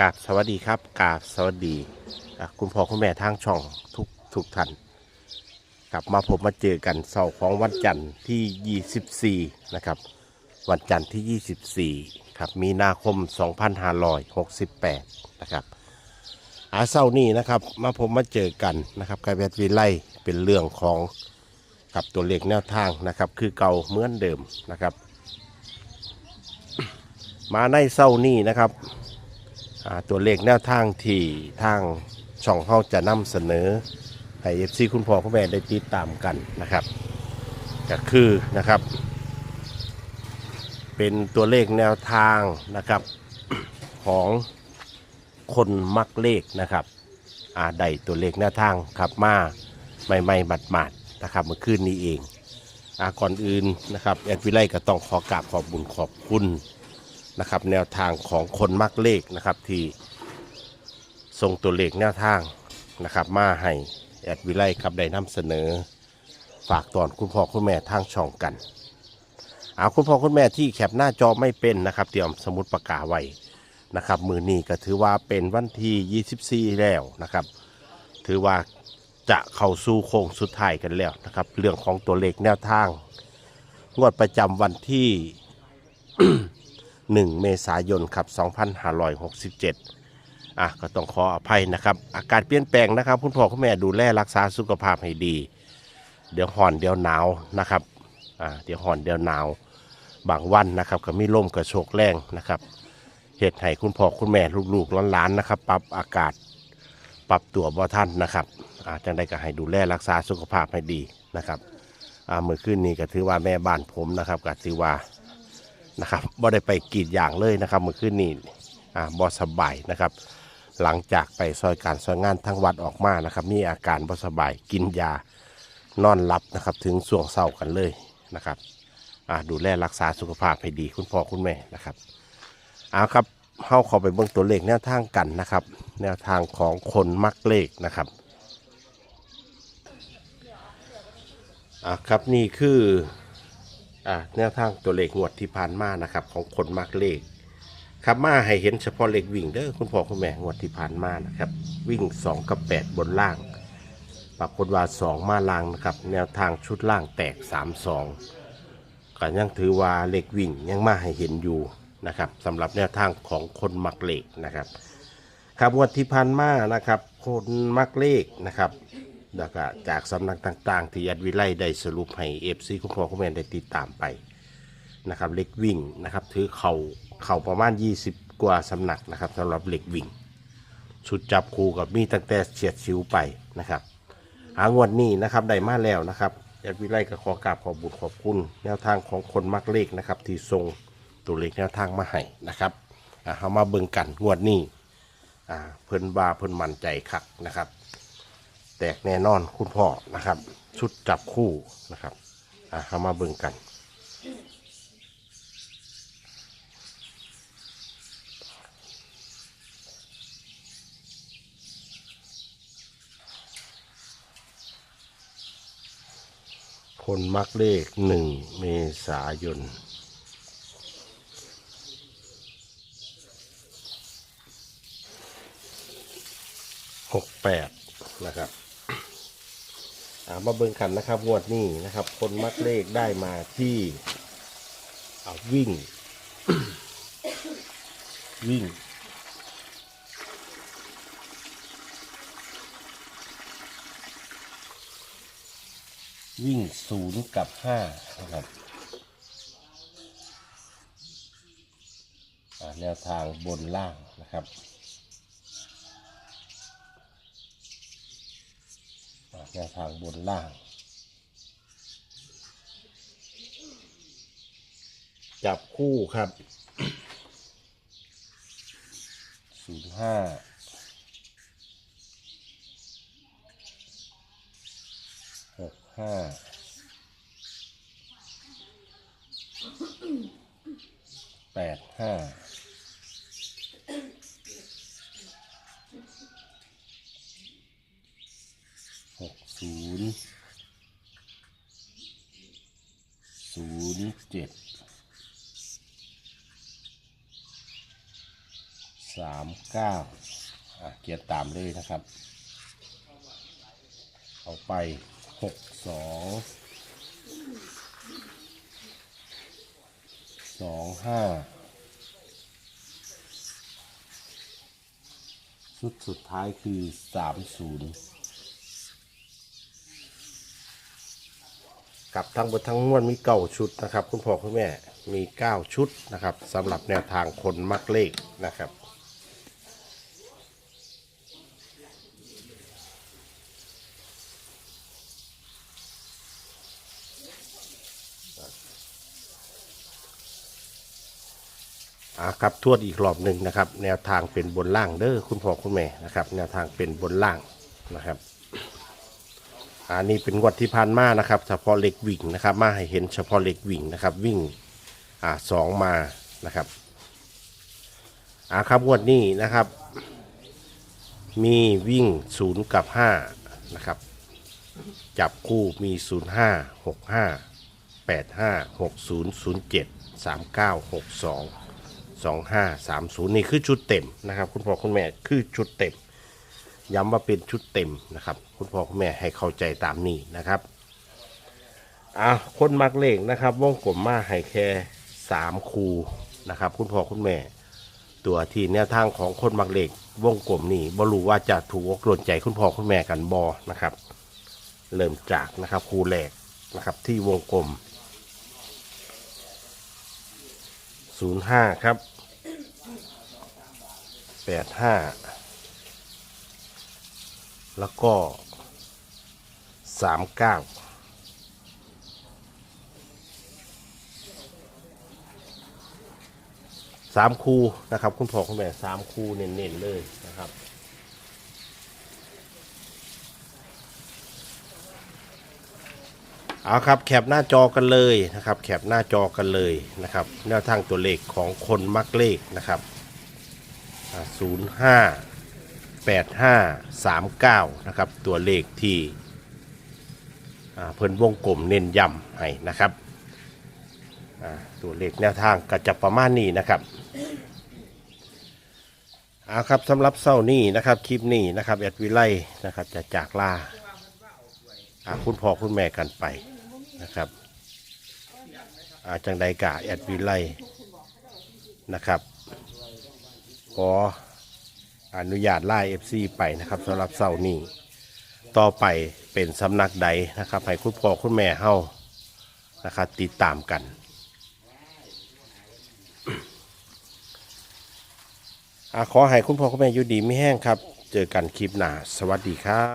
กราบสวัสดีครับกราบสวัสดี คุณพ่อคุณแม่ทางช่องทุกทุกท่านกลับมาผมมาเจอกันเสาร์ของวันจันทร์ที่ 24 นะครับ วันจันทร์ที่ 24 ครับ มีนาคม 2568 นะครับอาเสาร์นี้นะครับ มาผมมาเจอกันนะครับกับแวดวิไลเป็นเรื่องของกับตัวเลขแนวทางนะครับ คือเก่าเหมือนเดิมนะครับ มาในเสาร์นี้นะครับ ตัวเลขแนวทางที่ทางช่องเขาจะนำเสนอให้เอฟซีคุณพ่อคุณแม่ได้ติดตามกันนะครับก็คือนะครับ เป็นตัวเลขแนวทางนะครับของคนมักเลขนะครับอาได้ตัวเลขแนวทางครับมาไม่ไม่บัดหมาดนะครับเมื่อคืนนี้เองอาก่อนอื่นนะครับแอดวิไลก็ต้องขอกราบขอบบุญขอบคุณ นะครับ แนวทางของคนมักเลขนะครับที่ส่งตัวเลขแนวทางนะครับมาให้แอดวิไลครับได้นำเสนอ ฝากตอนคุณพ่อคุณแม่ทางช่องกันเอาคุณพ่อคุณแม่ที่แคปหน้าจอไม่เป็นนะครับ เตรียมสมุดปากกาไว้นะครับ มือนี้ก็ถือว่าเป็นวันที่24 แล้วนะครับ ถือว่าจะเข้าสู่โค้งสุดท้ายกันแล้วนะครับ เรื่องของตัวเลขแนวทาง งวดประจำวันที่ 1 เมษายนครับ2567อะก็ต้องขออภัยนะครับ อากาศเปลี่ยนแปลงนะครับ คุณพ่อคุณแม่ดูแลรักษาสุขภาพให้ดี เดี๋ยวห่อนเดี๋ยวหนาวนะครับอ่าเดี๋ยวห่อนเดี๋ยวหนาวบางวันนะครับก็มีลมกระโชกแรงนะครับเหตุให้คุณพ่อคุณแม่ลูกๆหล้านๆนะครับ ปรับอากาศปรับตัวบ่ท่านนะครับอ่าจังได้ก็ให้ดูแลรักษาสุขภาพให้ดีนะครับอ่าเมื่อคืนนี้ก็ถือว่าแม่บ้านผมนะครับก็ถือว่า นะครับบ่ได้ไปกรีดอย่างเลยนะครับเมื่อคืนนี้อ่าบ่สบายนะครับ หลังจากไปซอยการซอยงานทั้งวัดออกมานะครับมีอาการบ่สบายกินยานอนหลับนะครับถึงส่วงเศร้ากันเลยนะครับอ่าดูแลรักษาสุขภาพให้ดีคุณพ่อคุณแม่นะครับเอาครับเข้าข้าไปเบื้องตัวเลขแนวทางกันนะครับ แนวทางของคนมักเลขนะครับอ่าครับนี่คือ อ่าแนวทางตัวเลขงวดที่ผ่านมานะครับ ของคนมักเลข ครับมาให้เห็นเฉพาะเลขวิ่งเด้อคุณพ่อคุณแม่งวดที่ผ่านมานะครับ วิ่ง 2 กับ 8 บนล่าง ปรากฏว่า 2 มาล่างนะครับ แนวทางชุดล่างแตก 3 2ก็ยังถือว่าเลขวิ่งยังมาให้เห็นอยู่นะครับสำหรับแนวทางของคนมักเลขนะครับ ครับงวดที่ผ่านมานะครับ คนมักเลขนะครับ แล้วก็จากสำนักต่างๆ ที่ยัดวิไลได้สรุปให้เอฟซีคุณพ่อคุณแม่ได้ติดตามไปนะครับเล็กวิ่งนะครับถือเขาเข่าประมาณ 20 กว่าสำนักนะครับสำหรับเล็กวิ่งชุดจับคู่กับมีตั้งแต่เฉียดชิวไปนะครับหางวดนี้นะครับได้มาแล้วนะครับยัดวิไลก็ขอกราบขอบุญขอบคุณแนวทางของคนมักเลขนะครับที่ทรงตัวเลขแนวทางมาให้นะครับอ่าเอามาเบิ่งกันงวดนี้เพิ่นบาเพิ่นมั่นใจคักนะครับ แตกแน่นอนคุณพ่อนะครับ ชุดจับคู่นะครับอะเข้ามาเบิ่งกัน คนมักเลขหนึ่งเมษายนหกแปดนะครับามาเบิ่งกันนะครับงวดนี้นะครับ คนมักเลขได้มาที่อ่าวิ่ง วิ่ง วิ่งศูนย์กับห้านะครับแนวทางบนล่างนะครับ อ่า แนวทางบนล่าง จับคู่ครับศูนย์ห้าหกห้าแปดห้าหก ศูนย์ศูนย์เจ็ดสามเก้าเกียร์ตามเลยนะครับ เอาไปหกสองสองห้าชุดสุดท้ายคือสามศูนย์ กับทั้งหมดทั้งมวลมีเก้าชุดนะครับ คุณพ่อคุณแม่มีเก้าชุดนะครับสำหรับแนวทางคนมักเลขนะครับ อ่าครับทวดอีกรอบหนึ่งนะครับ แนวทางเป็นบนล่างเด้อคุณพ่อคุณแม่นะครับ แนวทางเป็นบนล่างนะครับ อันนี้เป็นงวดที่ผ่านมานะครับเฉพาะเล็กวิ่งนะครับ มาให้เห็นเฉพาะเล็กวิ่งนะครับ วิ่งอ่าสองมานะครับอ่าครับงวดนี้นะครับ มีวิ่งศูนย์กับห้านะครับ จับคู่มีศูนย์ห้าหกห้าแปดห้าหกศูนย์ศูนย์เจ็ดสามเก้าหกสองสองห้าสามศูนย์นี่คือชุดเต็มนะครับ คุณพ่อคุณแม่คือชุดเต็ม ย้ำว่าเป็นชุดเต็มนะครับ คุณพ่อคุณแม่ให้เข้าใจตามนี้นะครับอะคนมักเลขนะครับ วงกลมมาให้แค่สามคูนะครับ คุณพ่อคุณแม่ ตัวที่แนวทางของคนมักเลขวงกลมนี่บ่รู้ว่าจะถูกอกหล่นใจคุณพ่อคุณแม่กันบอนะครับ เริ่มจากนะครับคูแรกนะครับที่วงกลม 05 ครับ 85 แล้วก็39สามคูนะครับ คุณพ่อคุณแม่สามคูเน้นๆเลยนะครับเอาครับแคปหน้าจอกันเลยนะครับ แคปหน้าจอกันเลยนะครับแนวทางตัวเลขของคนมักเลขนะครับศู นย์ห้าแปดห้าสามเก้านะครับ ตัวเลขที่เพิ่นวงกลมเน้นย้ำให้นะครับตัวเลขแนวทางก็จะประมาณนี้นะครับเอาครับสำหรับเศร้านี้นะครับคลิปนี้นะครับแอดวิไลนะครับจะจากลาอ่าคุณพ่อคุณแม่กันไปนะครับอาจังใดกะแอดวิไลนะครับขอ อนุญาตไล่เอฟซีไปนะครับสำหรับเสาร์นี้ต่อไปเป็นสำนักใดนะครับให้คุณพ่อคุณแม่เฮานะครับติดตามกันอขอให้คุณพ่อคุณแม่อยู่ดีไม่แห้งครับ เจอกันคลิปหน้า สวัสดีครับ